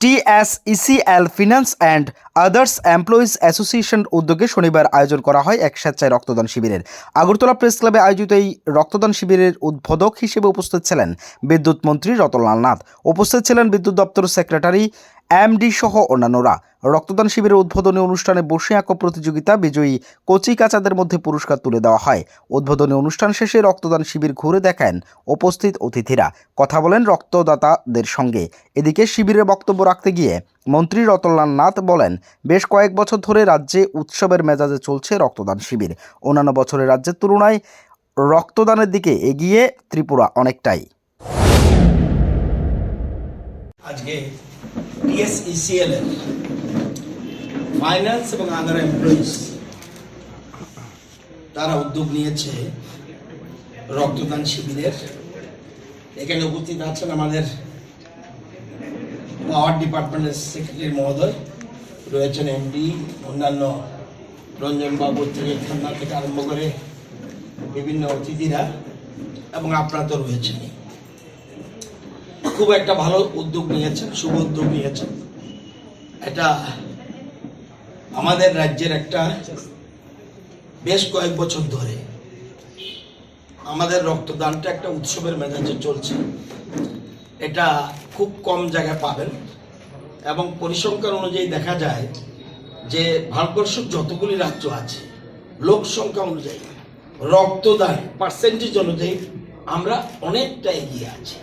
TSECL finance and others employees association উদ্যোগে শনিবার আয়োজন করা হয় এক স্বেচ্ছায় রক্তদান শিবিরের। আগরতলা প্রেস ক্লাবে আয়োজিত এই রক্তদান শিবিরের উদ্বোধক হিসেবে উপস্থিত ছিলেন বিদ্যুৎ মন্ত্রী রতনলাল নাথ। উপস্থিত ছিলেন বিদ্যুৎ দপ্তর সেক্রেটারি এমডি সহ অন্যান্যরা। রক্তদান শিবিরের উদ্বোধনী অনুষ্ঠানে বসে আঁকো প্রতিযোগিতা বিজয়ী কচি কাচাদের মধ্যে পুরস্কার তুলে দেওয়া হয়। উদ্বোধনী অনুষ্ঠান শেষে রক্তদান শিবির ঘুরে দেখেন উপস্থিত অতিথিরা। কথা বলেন রক্তদাতাদের সঙ্গে। এদিকে শিবিরে বক্তব্য রাখতে গিয়ে মন্ত্রী রতনলাল নাথ বলেন, বেশ কয়েক বছর ধরে রাজ্যে উৎসবের মেজাজে চলছে রক্তদান শিবির। অন্যান্য বছরের রাজ্যের তুলনায় রক্তদানের দিকে এগিয়ে ত্রিপুরা অনেকটাই। আজকে টিএসইসিএল এর ফাইন্যান্স এবং আদার এমপ্লয়িজ তারা উদ্যোগ নিয়েছে রক্তদান শিবিরের। এখানে উপস্থিত আছেন আমাদের পাওয়ার ডিপার্টমেন্টের সেক্রেটারি মহোদয়, রয়েছেন এমডি অন্যান্য রঞ্জন বাবু থেকে খান্না থেকে আরম্ভ করে বিভিন্ন অতিথিরা এবং আপনারা তো রয়েছেনই খুব একটা ভালো উদ্যোগ নিয়েছেন, শুভ উদ্যোগ নিয়েছেন। এটা আমাদের রাজ্যের একটা বেশ কয়েক বছর ধরে আমাদের রক্তদানটা একটা উৎসবের মেজাজে চলছে। এটা খুব কম জায়গায় পাবেন এবং পরিসংখ্যান অনুযায়ী দেখা যায় যে ভারতবর্ষের যতগুলি রাজ্য আছে, লোক সংখ্যা অনুযায়ী, রক্তদান পার্সেন্টেজ অনুযায়ী আমরা অনেকটা এগিয়ে আছি।